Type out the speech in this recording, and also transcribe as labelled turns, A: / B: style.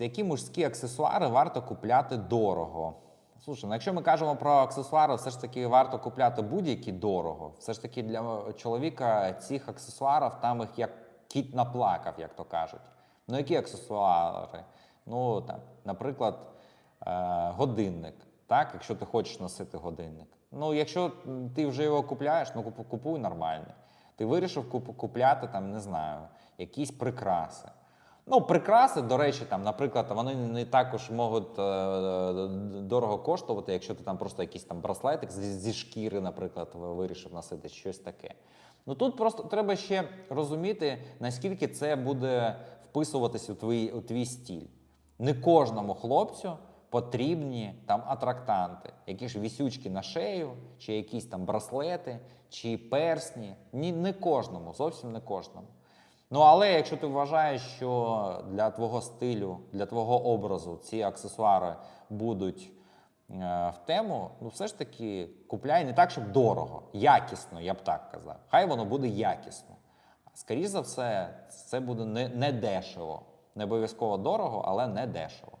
A: Які мужські аксесуари варто купляти дорого? Слушай, ну якщо ми кажемо про аксесуари, все ж таки варто купляти будь-які дорого. Все ж таки для чоловіка цих аксесуарів там їх як кіт наплакав, як то кажуть. Ну які аксесуари? Ну там, наприклад, е, годинник. Так, якщо ти хочеш носити годинник. Ну, якщо ти вже його купляєш, ну купуй нормальний. Ти вирішив купляти там, не знаю, якісь прикраси. Ну, прикраси, до речі, там, наприклад, вони не також можуть е, дорого коштувати, якщо ти там просто якийсь там браслетик зі, шкіри, наприклад, вирішив носити щось таке. Ну тут просто треба ще розуміти, наскільки це буде вписуватись у твій, у твій стіль. Не кожному хлопцю потрібні там атрактанти, які ж вісючки на шею, чи якісь там браслети, чи персні. Ні, не кожному, зовсім не кожному. Ну, але якщо ти вважаєш, що для твого стилю, для твого образу ці аксесуари будуть е, в тему, ну все ж таки купляй не так, щоб дорого, якісно, я б так казав. Хай воно буде якісно. Скоріше за все, це буде не, не дешево. Не обов'язково дорого, але не дешево.